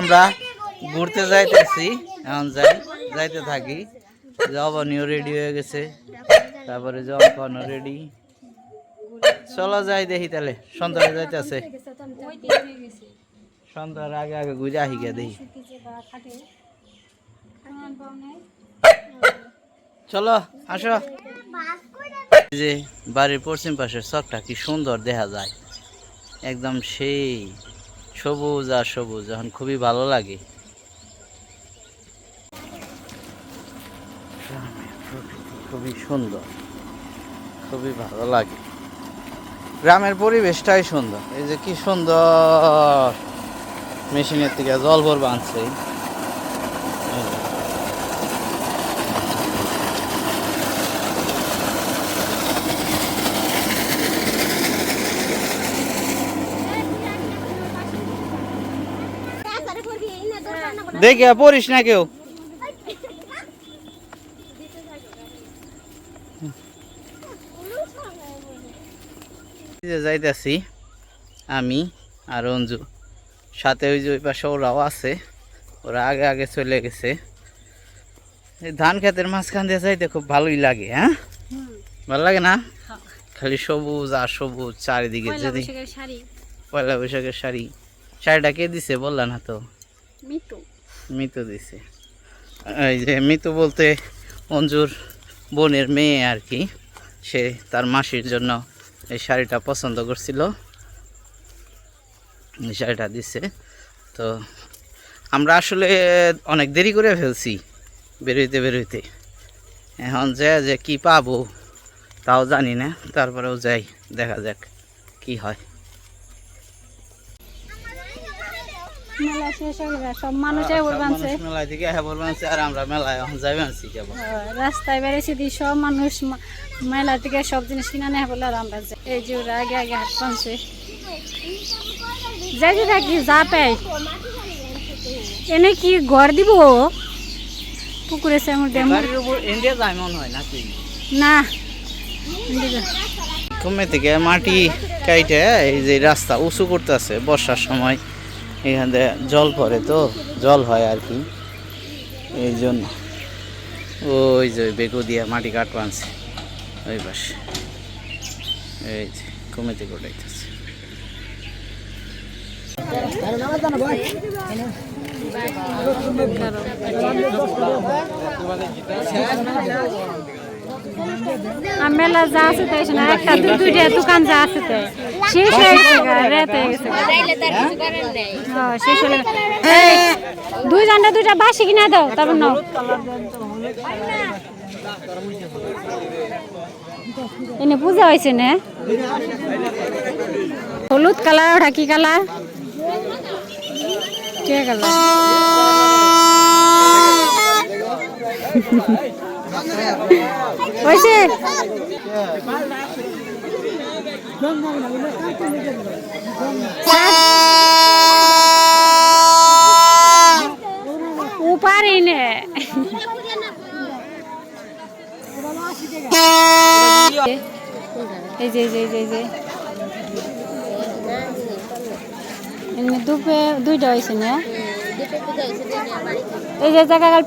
আমরা ঘুরতে যাইতেছি, এখন যাই, যাইতে থাকি। জবানিও রেডি হয়ে গেছে, তারপরে জবানও রেডি চলো যাই দেখি তাহলে, সন্ধ্যায় যাইতেছে। সন্ধ্যার আগে আগে ঘুরে আহি গিয়া দেখি। চলো, আসো। যে বাড়ির পশ্চিম পাশের চকটা কি সুন্দর দেখা যায়। একদম সেই সবুজ আর সবুজ, এখন খুবই ভালো লাগে। খুবই সুন্দর, খুবই ভালো লাগে। গ্রামের পরিবেশটাই সুন্দর, এই যে কি সুন্দর। মেশিনের থেকে জল ভর আনছে এই যে। দেখে পড়িস না কেউ। যাইতেছি আমি আর অঞ্জু। সাথে ওই যে ওই পাশে ওরাও আছে ওরা আগে আগে চলে গেছে। ধান খেতের মাঝখান দিয়ে যাইতে খুব ভালোই লাগে হ্যাঁ? ভালো লাগে না? খালি সবুজ আর সবুজ চারিদিকে যদি শাড়ি। পয়লা বৈশাখের শাড়ি। শাড়িটা কে দিছে বললা না তো? মিটু মিতু দিছে। এই যে মিতু বলতে অঞ্জুর বোনের মেয়ে আর কি। সে তার মাসির জন্য এই শাড়িটা পছন্দ করছিল। এই শাড়িটা দিছে। তো আমরা আসলে অনেক দেরি করে ফেলছি বেরোইতে বেরোইতে। এখন যে যে কি পাবো তাও জানি না। তারপরেও যাই, দেখা যাক কি হয়। মেলা শেষ হয়ে সব মানুষে বলবানছে থেকে হ্যাঁ বলবানছে আর আমরা মেলায় এখন রাস্তায় বেড়েছি দি সব মানুষ মেলা থেকে সব জিনিস কিনা নেই বলে আর আমরা যাই। এই যে ওরা আগে আগে হাত পানছে যাইতে থাকি যা পাই। এনে কি ঘর দিব? পুকুরে ইন্ডিয়া যায় মনে হয় নাকি? না। থেকে মাটি কাইটে এই যে রাস্তা উঁচু করতেছে বর্ষার সময়। এখান থেকে জল পড়ে তো, জল হয় আর কি। এই জন্য। ওই যে বেগু দিয়ে মাটি কাট আনছে। ওই পাশে। এই যে কমেতে কোটাইতেছে আর মেলা যা আছে তাই একটা দুইটা দোকান যা আছে তাই। শেষ হয়ে দুই জানটা দুইটা বাসি কিনা দাও তারপর নাও। এনে পূজা হয়েছে না। হলুদ কালার ওটা কি কালার। কে কালার হয়েছে?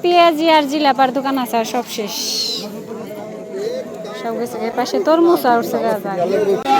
পেঁয়াজি আর জিলাপার দোকান আছে আর সব শেষ। সব গেছে পাশে তরমুজ আর উঠছে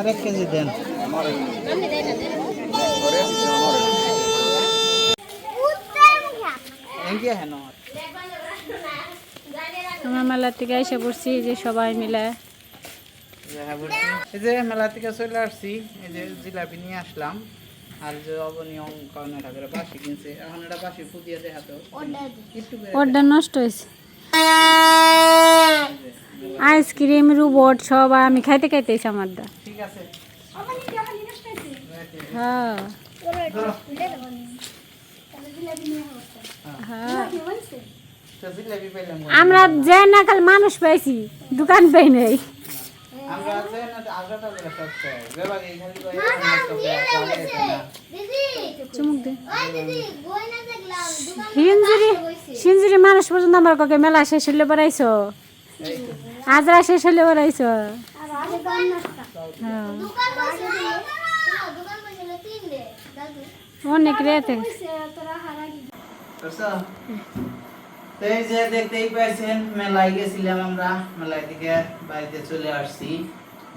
আরেক কেজি দেন। আমরা মেলার থেকে এসে পড়ছি যে সবাই মিলে। এই যে মেলা থেকে চলে আসছি এই যে জিলাপি নিয়ে আসলাম। আর যে অবনিয়ম কারণে ঠাকুরে বাসি কিনছে। এখন এটা বাসি ফুটিয়ে দেখাতো। করে নষ্ট হয়েছে। আইসক্রিম রুবট সব আমি খাইতে খাইতে আমার দা। হ্যাঁ। হ্যাঁ। আমরা যে না খালি মানুষ পাইছি দোকান পাই নাই। সিঞ্জুরি সিঞ্জুরি মানুষ পর্যন্ত আমার কাকে মেলা শেষ হলে বেড়াইছো আজরা শেষ হলে বেড়াইছো হ্যাঁ। অনেক রেতে এই যে দেখতেই পাইছেন, মেলায় গেছিলাম আমরা। মেলায় থেকে বাড়িতে চলে আসছি।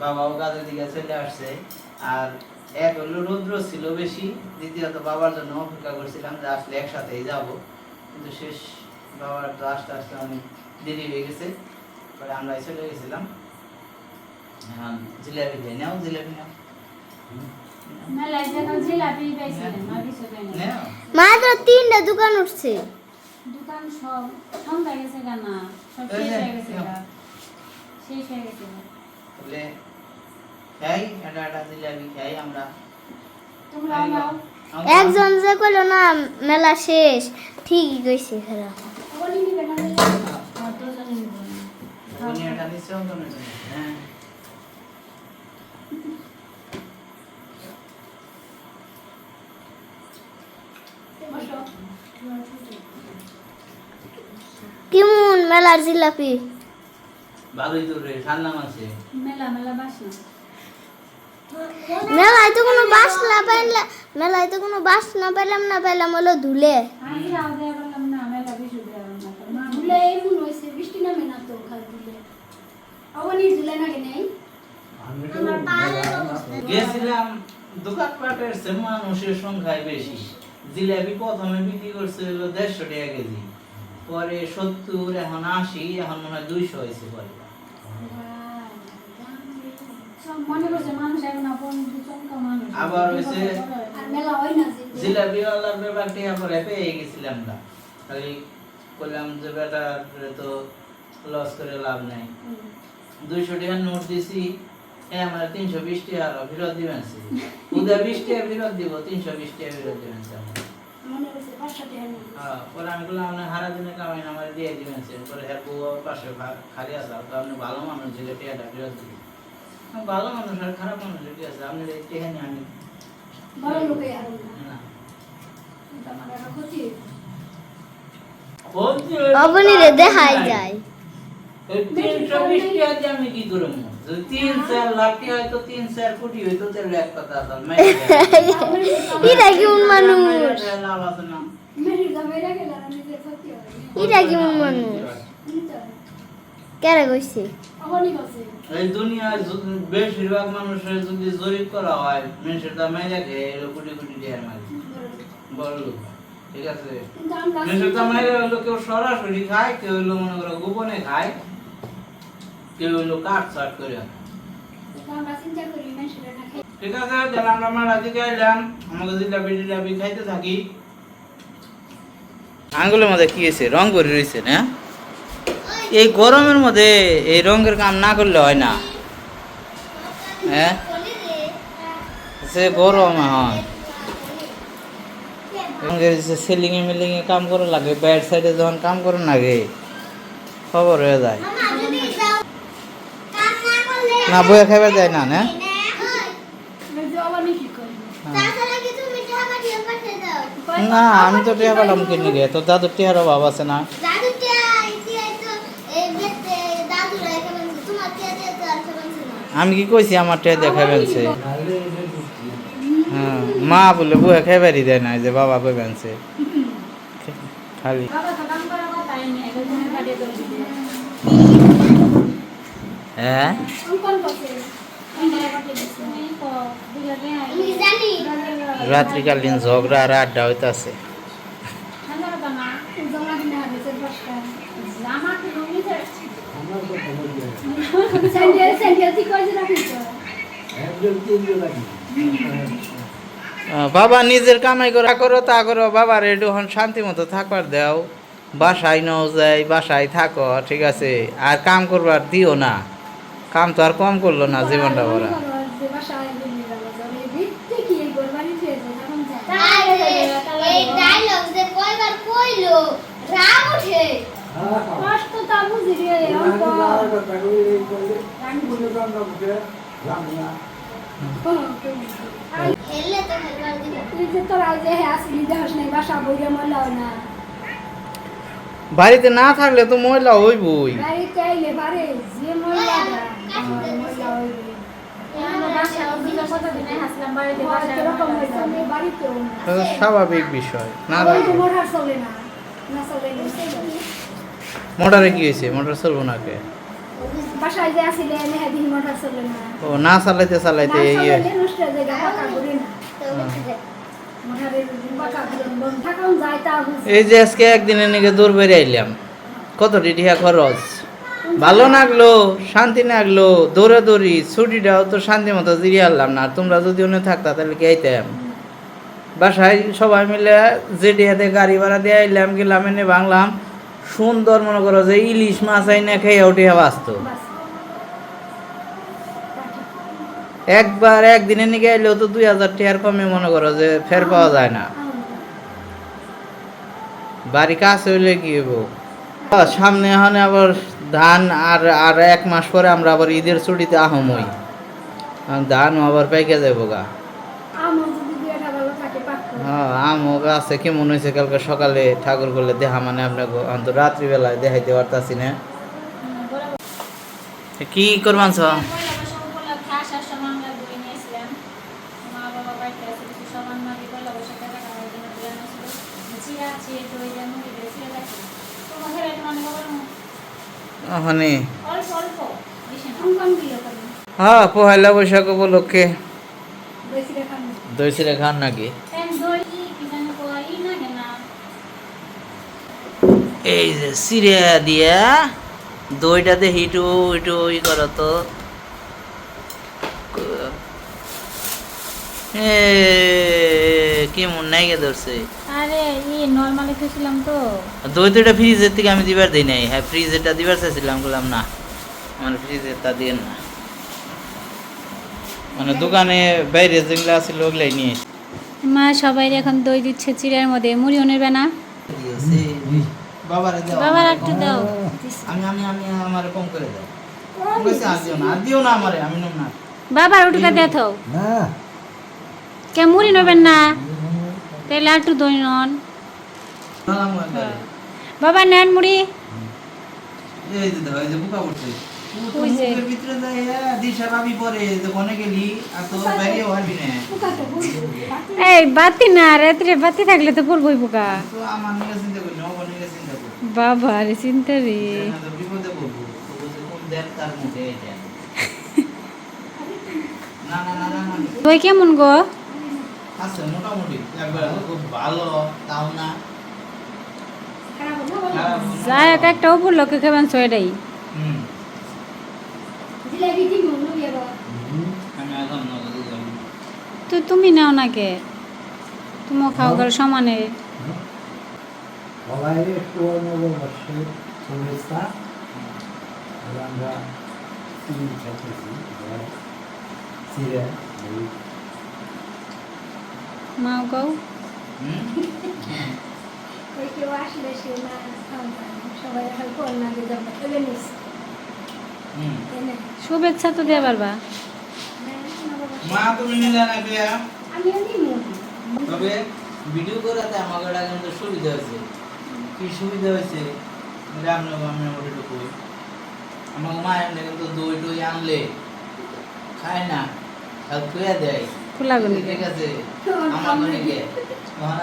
বাবাও কাজের দিকে চলে আসছে। আর এক হলো রৌদ্র ছিল বেশি, দ্বিতীয়ত বাবার জন্য অপেক্ষা করছিলাম যে আসলে একসাথেই যাব। কিন্তু শেষ বাবার তো আসতে আসতে অনেক দেরি হয়ে গেছে। পরে আমরাই চলে গেছিলাম জিলাপি খাই। নাও জিলাপি নাও। মাত্র তিনটা দোকান উঠছে। দোকান সব সন্ধ্যা গেছে গানা সব শেষ হয়ে গেছে শেষ হয়ে গেছে তাহলে খাই এটা একটা জিলাপি খাই আমরা। তোমরা নাও। একজন যে কইলো না মেলা শেষ। ঠিকই কইছে খেলা নিশ্চয় অন্তর নেই। হ্যাঁ কেমন মেলার জিলাপি ভালোই তো রে ঠান্ডা মাসে মেলা মেলা বাস না মেলায় তো কোনো বাস না পাইলাম মেলায় তো কোনো বাস না পাইলাম না পাইলাম হলো ধুলে আমি বললাম না মেলা বেশি বললাম না ধুলে এমন হয়েছে বৃষ্টি নামে না তো খালি ধুলে অবনি ধুলে না কেন গেছিলাম দোকানপাটের সে মানুষের সংখ্যাই বেশি। জিলাপি প্রথমে বিক্রি করছে দেড়শো টাকা কেজি। পরে সত্তর এখন আশি এখন মনে হয় দুইশো হয়েছে পরে। আবার হয়েছে হয় জিলাপি ওয়ালার ব্যাপার টিয়া পরে পেয়ে গেছিলাম না। খালি বললাম যে বেটা তো লস করে লাভ নাই। দুইশো টাকার নোট দিছি এ আমার তিনশো বিশ টাকা আরও ফেরত দিবেন বিশ টাকা ফেরত দিব তিনশো বিশ টাকা ফেরত দিবেন হ্যাঁ, পরে আমি বললাম আপনি হারা দিনে কামাই আমার দিয়ে দিবেন পরে হ্যাঁ বউ পাশে খালি আছে তো আপনি ভালো মানুষ ফেরত দিবেন। ভালো মানুষ আর খারাপ মানুষ আছে আপনি আমি লোকে না। ক্ষতি। দেখাই যায়। ওই তিনশো বিশ টাকা দিয়ে আমি কি করব? তিন চার লাখ টাকা হয়তো তিন চার কোটি হয়তো তাহলে এক কথা আছে এটা কেমন মানুষ? লাভ আছে না মেরির দামে রেখে গেলাম নিজের ক্ষতি হয় এটা কেমন মানুষ? কেরা কইছে? এই দুনিয়ার বেশিরভাগ মানুষের যদি জরিপ করা হয় মানুষের দাম মেরে কোটি কোটি টাকার মালিক বড় লোক ঠিক আছে? মানুষের দাম মেরে হলো কেউ সরাসরি খায় কেউ হলো মনে করো গোপনে খায়। কেউ হলো কাট চাট করে ঠিক আছে তাহলে আমরা মেলা দিকে এলাম আমাকে জিলাপি টিলাপি খাইতে থাকি আঙ্গুলের মধ্যে কি হয়েছে রং করে রয়েছে না এই গরমের মধ্যে এই রঙের কাম না করলে হয় না। হ্যাঁ? সে গরম এখন রঙের যে সেলিং এ মিলিং এ কাম করা লাগে ব্যাড সাইডে যখন কাম করে লাগে খবর হয়ে যায়। না বইয়া খাইবার যায় না না? না, আমি তো টিয়া পেলাম কিনে গে, তোর দাদুর টিয়ার অভাব আছে না? আমি কি কইছি, আমার টিয়া দেখাবেন সে হ্যাঁ মা বলে বউয়ে খাইবারই দেয় না যে বাবা কইবেন সে খালি বাবা তো কাম করার কথাই নেই এগুলো কাটিয়ে করে দিবে হ্যাঁ অঙ্কন করছে অঙ্কন করতে দিচ্ছে এই তো দুইটা দেয় রাত্রিকালীন ঝগড়া আর আড্ডা হইতাছে। বাবা নিজের কামাই করা করো, তা করো। বাবার একটু শান্তি মতো থাকবার দাও। বাসায় নাও যাই, বাসায় থাকো, ঠিক আছে। আর কাম করবার দিও না। কাম তো আর কম করল না জীবনটা ভরা। বাড়িতে না থাকলে তো ময়লা হইবই। বাড়িতে আইলে পারে যে মহিলা স্বাভাবিক বিষয় না মোটর কি হয়েছে? মোটর চলবো না। কে ও না চালাইতে চালাইতে ইয়ে এই যে আজকে একদিনের নিকে দূর বেরিয়ে আইলাম। কত টিটিয়া খরচ? ভালো লাগল শান্তি লাগল দৌড়ে দৌড়ি ছুটিটাও তো শান্তি মতো জিরিয়ে আনলাম না। তোমরা যদি অন্য থাকতা, তাহলে কি আইতাম? বাসায় সবাই মিলে জেডিয়াতে গাড়ি ভাড়া দিয়ে আইলাম, গেলাম, এনে বাংলাম সুন্দর মনে করো যে ইলিশ মাছ আইনে খেয়ে উঠে বাঁচত। একবার একদিনে নিকে আইলেও তো দুই হাজার টাকার কমে মনে করো যে ফের পাওয়া যায় না। বাড়ি কাছে হইলে কি হইব? সামনে এখন আবার ধান আর আর এক মাস পরে আমরা আবার ঈদের ছুটিতে আহম হই। ধান আবার পাইকে যাব গা। হ্যাঁ আমও আছে কেমন হয়েছে কালকে সকালে ঠাকুর করলে দেহা মানে আপনাকে অন্ত রাত্রিবেলায় দেখাইতে পারতাছি না। কি করবান ওখানে হ্যাঁ পহেলা বৈশাখ উপলক্ষে। দই চিড়ে খান নাকি? এই যে সিরে দিয়া দইটা দিয়ে হিটু হিটু ই করো তো। এ কেমন নাইকে ধরছে। আরে ই নর্মালি খেয়েছিলাম তো। দই ফ্রিজের থেকে আমি দিবার দিই নাই। হ্যাঁ ফ্রিজেরটা দিবার চাইছিলাম বললাম না। আমার ফ্রিজেরটা না। মানে দোকানে বাইরে যেগুলো ওগুলাই নিয়ে মা সবাই এখন দই দিচ্ছে চিড়ের মধ্যে। মুড়িও নেবে না? দিয়েছে দাও। বাবার একটু দাও। আমি আমি আমি আমারে কম করে দাও। কইছে আর দিও না আর দিও না আমারে আমি নেব না। বাবার দেথো কে মুড়ি নেবেন না? তাহলে একটু দই নন। একবারে। বাবা নেন মুড়ি। এই যে দাও এই যে বুকা উঠছে হ্যাঁ, দিশা ভাবি পরে যে কোনে গেলি আর তো। বাইরে পারবি না। পোকাটা বুঝব এই বাতি না রাত্রে বাতি থাকলে তো পড়বই পোকা তো আমার নিয়ে চিন্তা করি না ও নিয়ে চিন্তা করি বাবা রে চিন্তা রে। না তো বিপদে পড়ব। তো বলছে কোন দেব তার মুখে এটা না না না না না দই কেমন গো? আছে মোটামুটি। একবার খুব ভালো তাও না। যাই হোক একটা উপলক্ষে খাবেন ছয়টাই তো তুমি নাও না কে? তুমিও খাও ঘর সমানে। সবাই একটু নববর্ষের শুভেচ্ছা আর আমরা চিনি খেতেছি চিরা এই মাও ওই কেউ আসলে সে না খাওয়া। সবাই শুভেচ্ছা তো দিয়ে পারবা। মা, তুমি নিলে না বিয়া? আমি তবে ভিডিও করাতে আমাকে কিন্তু সুবিধা হয়েছে। কি সুবিধা হয়েছে? রামনে আমি ওটা একটু কই আমাকে মা এমনি কিন্তু দই টই আনলে। খায় না খুঁয়ে দেয়। খোলা গুনি ঠিক আছে আমার মনে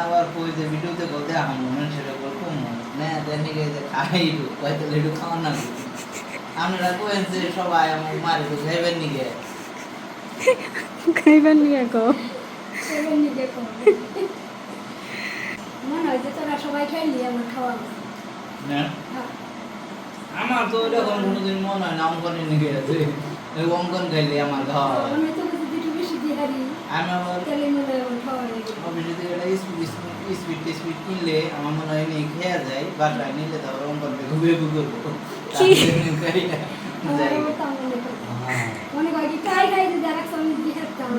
আবার কই যে ভিডিওতে বলতে আহাম মানুষের উপর কম না দেন নিকে যে খাই একটু কয়তো লেডু খাওয়া না আপনারা কইন যে সবাই আমার মারে তো খাইবেন খাইবেন নিয়ে গো মনে হয় যে তোরা সবাই খাইলি আমার খাওয়া না? আমার তো এরকম কোনোদিন মনে হয় না অঙ্কনে আছে এই অঙ্কন খাইলে আমার খাওয়া হয় আমি তো বেশি দিয়ে হারি আমি আবার হয় হয়ে অফিসে থেকে স্পিড কিনলে আমার মনে হয় নিয়ে খেয়ে যায় বাসায় নিলে তারপর ঘুরে করব কি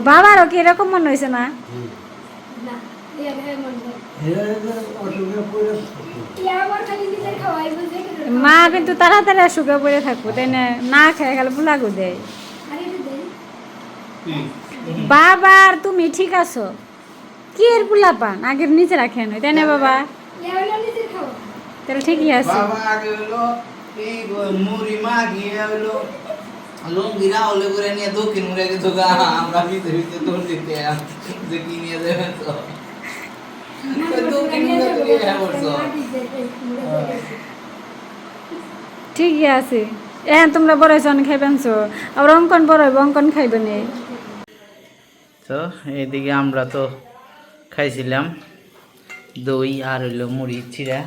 বাবারও এরকম মনে হয়েছে না? জি। না ভাই মন্দ এরা যে অসুখে পড়ে থাকে। আবার খালি নিজের খাওয়াই বুঝে কি মা কিন্তু তাড়াতাড়ি সুখে পড়ে থাকব তাই না? না খেয়ে গেলে বুলাগু দেয়। আরে এটা দেই বাবা আর তুমি ঠিক আছো? কি এর পুলা পান আগের নিচে রাখেন তাই না বাবা? তাহলে ঠিকই আছে। বাবা আগে হলো এই মুড়ি মাগিয়ে হলো লুঙ্গিরা হলে করে নিয়ে দক্ষিণ মুড়ে গেছে গা আমরা ভিতরে ভিতরে দৌড় দিতে যে কি নিয়ে দেবে তো? দক্ষিণ মুড়ে থেকে হ্যাঁ বলছো ঠিকই আছে। এ তোমরা বড় জন খাইবেন আবার অঙ্কন বড় হইব অঙ্কন খাইবেন তো এইদিকে আমরা তো খাইছিলাম দই আর হইল মুড়ি চিরা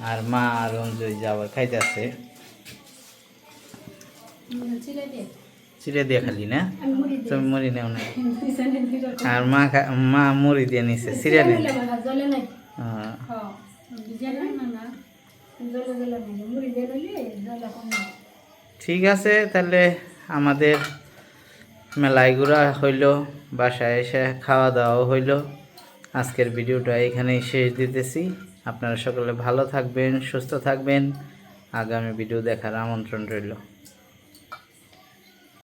আর মা আর অঞ্জয় যে আবার খাইতেছে। চিড়ে দিয়ে খালি না? তুমি মুড়ি নেও না? আর মা খা- মা মুড়ি দিয়ে নিছে চিড়ে নেই হ্যাঁ। ঠিক আছে তাহলে আমাদের মেলায় ঘোরা হইল, বাসায় এসে খাওয়া দাওয়াও হইল। আজকের ভিডিওটা এখানেই শেষ দিতেছি। আপনারা সকলে ভালো থাকবেন, সুস্থ থাকবেন। আগামী ভিডিও দেখার আমন্ত্রণ রইল।